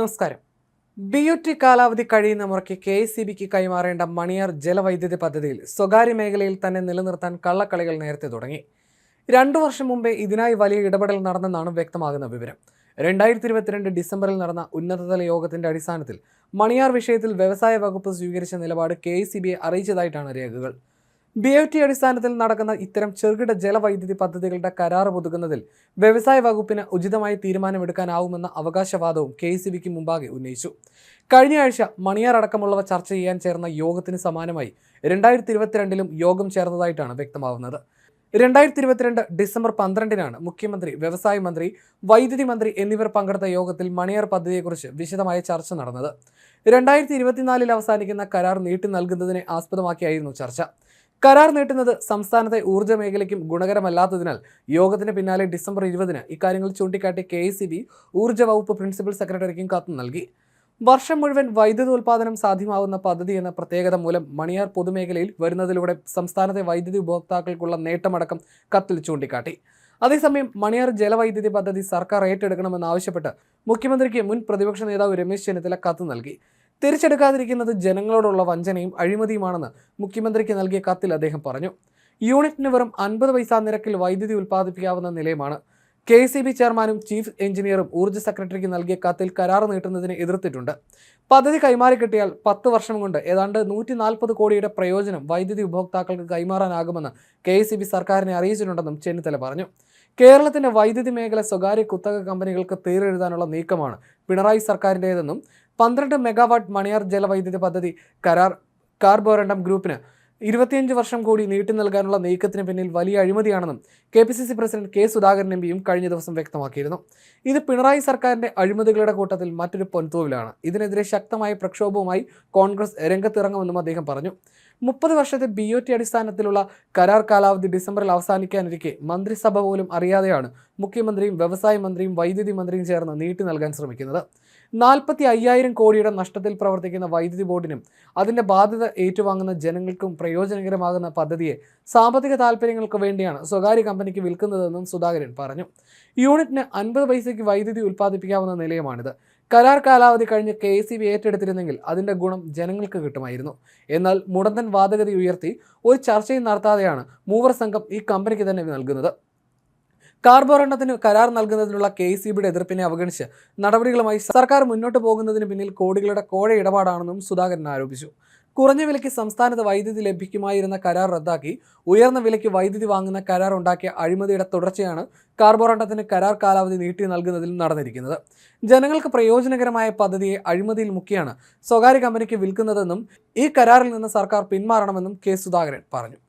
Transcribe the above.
നമസ്കാരം. B U T കാലാവധി കഴിയുന്ന മുറയ്ക്ക് കെ എസ് സി ബിക്ക് കൈമാറേണ്ട മണിയാർ ജലവൈദ്യുതി പദ്ധതിയിൽ സ്വകാര്യ മേഖലയിൽ തന്നെ നിലനിർത്താൻ കള്ളക്കളികൾ നേരത്തെ തുടങ്ങി. രണ്ടു വർഷം മുമ്പേ ഇതിനായി വലിയ ഇടപെടൽ നടന്നെന്നാണ് വ്യക്തമാകുന്ന വിവരം. രണ്ടായിരത്തി ഇരുപത്തിരണ്ട് ഡിസംബറിൽ നടന്ന ഉന്നതതല യോഗത്തിന്റെ അടിസ്ഥാനത്തിൽ മണിയാർ വിഷയത്തിൽ വ്യവസായ വകുപ്പ് സ്വീകരിച്ച നിലപാട് കെ എസ് സി ബിയെ അറിയിച്ചതായിട്ടാണ് രേഖകൾ. ബി ഒ ടി അടിസ്ഥാനത്തിൽ നടക്കുന്ന ഇത്തരം ചെറുകിട ജലവൈദ്യുതി പദ്ധതികളുടെ കരാർ പുതുക്കുന്നതിൽ വ്യവസായ വകുപ്പിന് ഉചിതമായി തീരുമാനമെടുക്കാനാവുമെന്ന അവകാശവാദവും കെ സി ബിക്ക് മുമ്പാകെ ഉന്നയിച്ചു. കഴിഞ്ഞ ആഴ്ച മണിയാർ അടക്കമുള്ളവ ചർച്ച ചെയ്യാൻ ചേർന്ന യോഗത്തിന് സമാനമായി രണ്ടായിരത്തി ഇരുപത്തിരണ്ടിലും യോഗം ചേർന്നതായിട്ടാണ് വ്യക്തമാവുന്നത്. രണ്ടായിരത്തി ഇരുപത്തിരണ്ട് ഡിസംബർ പന്ത്രണ്ടിനാണ് മുഖ്യമന്ത്രി വ്യവസായ മന്ത്രി വൈദ്യുതി മന്ത്രി എന്നിവർ പങ്കെടുത്ത യോഗത്തിൽ മണിയാർ പദ്ധതിയെക്കുറിച്ച് വിശദമായ ചർച്ച നടന്നത്. രണ്ടായിരത്തി ഇരുപത്തിനാലിൽ അവസാനിക്കുന്ന കരാർ നീട്ടി നൽകുന്നതിനെ ആസ്പദമാക്കിയായിരുന്നു ചർച്ച. കരാർ നീട്ടുന്നത് സംസ്ഥാനത്തെ ഊർജ മേഖലയ്ക്കും ഗുണകരമല്ലാത്തതിനാൽ യോഗത്തിന് പിന്നാലെ ഡിസംബർ ഇരുപതിന് ഇക്കാര്യങ്ങൾ ചൂണ്ടിക്കാട്ടി കെ എസ് ഊർജ വകുപ്പ് പ്രിൻസിപ്പൽ സെക്രട്ടറിക്കും കത്ത് നൽകി. വർഷം മുഴുവൻ വൈദ്യുതി ഉൽപ്പാദനം സാധ്യമാവുന്ന പദ്ധതി എന്ന പ്രത്യേകത മൂലം മണിയാർ പൊതുമേഖലയിൽ വരുന്നതിലൂടെ സംസ്ഥാനത്തെ വൈദ്യുതി ഉപഭോക്താക്കൾക്കുള്ള നേട്ടമടക്കം കത്തിൽ ചൂണ്ടിക്കാട്ടി. അതേസമയം മണിയാർ ജലവൈദ്യുതി പദ്ധതി സർക്കാർ ഏറ്റെടുക്കണമെന്നാവശ്യപ്പെട്ട് മുഖ്യമന്ത്രിക്ക് മുൻ പ്രതിപക്ഷ നേതാവ് രമേശ് ചെന്നിത്തല കത്ത് നൽകി. തിരിച്ചെടുക്കാതിരിക്കുന്നത് ജനങ്ങളോടുള്ള വഞ്ചനയും അഴിമതിയുമാണെന്ന് മുഖ്യമന്ത്രിക്ക് നൽകിയ കത്തിൽ അദ്ദേഹം പറഞ്ഞു. യൂണിറ്റിന് വെറും അൻപത് പൈസ നിരക്കിൽ വൈദ്യുതി ഉൽപ്പാദിപ്പിക്കാവുന്ന നിലയമാണ് കെ സി ബി ചെയർമാനും ചീഫ് എഞ്ചിനീയറും ഊർജ സെക്രട്ടറിക്ക് നൽകിയ കത്തിൽ കരാർ നീട്ടുന്നതിന് എതിർത്തിട്ടുണ്ട്. പദ്ധതി കൈമാറി കിട്ടിയാൽ പത്ത് വർഷം കൊണ്ട് ഏതാണ്ട് നൂറ്റി നാൽപ്പത് കോടിയുടെ പ്രയോജനം വൈദ്യുതി ഉപഭോക്താക്കൾക്ക് കൈമാറാനാകുമെന്ന് കെ സി ബി സർക്കാരിനെ അറിയിച്ചിട്ടുണ്ടെന്നും ചെന്നിത്തല പറഞ്ഞു. കേരളത്തിന്റെ വൈദ്യുതി മേഖല സ്വകാര്യ കുത്തക കമ്പനികൾക്ക് തീരെഴുതാനുള്ള നീക്കമാണ് പിണറായി സർക്കാരിന്റേതെന്നും പന്ത്രണ്ട് മെഗാവാട്ട് മണിയാർ ജലവൈദ്യുതി പദ്ധതി കരാർ കാർബോറണ്ടം ഗ്രൂപ്പിന് ഇരുപത്തിയഞ്ച് വർഷം കൂടി നീട്ടി നൽകാനുള്ള നീക്കത്തിന് പിന്നിൽ വലിയ അഴിമതിയാണെന്നും K P C C president K Sudhakaran M പിയും കഴിഞ്ഞ ദിവസം വ്യക്തമാക്കിയിരുന്നു. ഇത് പിണറായി സർക്കാരിന്റെ അഴിമതികളുടെ കൂട്ടത്തിൽ മറ്റൊരു പൊൻതൂവിലാണ്. ഇതിനെതിരെ ശക്തമായ പ്രക്ഷോഭവുമായി കോൺഗ്രസ് രംഗത്തിറങ്ങുമെന്നും അദ്ദേഹം പറഞ്ഞു. മുപ്പത് വർഷത്തെ ബി ഒ ടി അടിസ്ഥാനത്തിലുള്ള കരാർ കാലാവധി ഡിസംബറിൽ അവസാനിക്കാനിരിക്കെ മന്ത്രിസഭ പോലും അറിയാതെയാണ് മുഖ്യമന്ത്രിയും വ്യവസായ മന്ത്രിയും വൈദ്യുതി മന്ത്രിയും ചേർന്ന് നീട്ടി നൽകാൻ ശ്രമിക്കുന്നത്. നാൽപ്പത്തി അയ്യായിരം കോടിയുടെ നഷ്ടത്തിൽ പ്രവർത്തിക്കുന്ന വൈദ്യുതി ബോർഡിനും അതിന്റെ ബാധ്യത ഏറ്റുവാങ്ങുന്ന ജനങ്ങൾക്കും പ്രയോജനകരമാകുന്ന പദ്ധതിയെ സാമ്പത്തിക താൽപ്പര്യങ്ങൾക്ക് വേണ്ടിയാണ് സ്വകാര്യ കമ്പനിക്ക് വിൽക്കുന്നതെന്നും സുധാകരൻ പറഞ്ഞു. യൂണിറ്റിന് അൻപത് പൈസയ്ക്ക് വൈദ്യുതി ഉൽപ്പാദിപ്പിക്കാവുന്ന നിലയമാണിത്. കരാർ കാലാവധി കഴിഞ്ഞ് കെ സി ബി ഏറ്റെടുത്തിരുന്നെങ്കിൽ അതിന്റെ ഗുണം ജനങ്ങൾക്ക് കിട്ടുമായിരുന്നു. എന്നാൽ മുടന്തൻ വാദഗതി ഉയർത്തി ഒരു ചർച്ചയും നടത്താതെയാണ് മൂവർ സംഘം ഈ കമ്പനിക്ക് തന്നെ നൽകുന്നത്. കാർബോറണ്ടത്തിന് കരാർ നൽകുന്നതിനുള്ള കെ സി ബിയുടെ എതിർപ്പിനെ അവഗണിച്ച് നടപടികളുമായി സർക്കാർ മുന്നോട്ട് പോകുന്നതിന് പിന്നിൽ കോടികളുടെ കോഴ ഇടപാടാണെന്നും സുധാകരൻ ആരോപിച്ചു. കുറഞ്ഞ വിലയ്ക്ക് സംസ്ഥാനത്ത് വൈദ്യുതി ലഭിക്കുമായിരുന്ന കരാർ റദ്ദാക്കി ഉയർന്ന വിലയ്ക്ക് വൈദ്യുതി വാങ്ങുന്ന കരാർ ഉണ്ടാക്കിയ അഴിമതിയുടെ തുടർച്ചയാണ് കാർബോറണ്ടത്തിന് കരാർ കാലാവധി നീട്ടി നൽകുന്നതിൽ നടന്നിരിക്കുന്നത്. ജനങ്ങൾക്ക് പ്രയോജനകരമായ പദ്ധതിയെ അഴിമതിയിൽ മുക്കിയാണ് സ്വകാര്യ കമ്പനിക്ക് വിൽക്കുന്നതെന്നും ഈ കരാറിൽ നിന്ന് സർക്കാർ പിന്മാറണമെന്നും കെ സുധാകരൻ പറഞ്ഞു.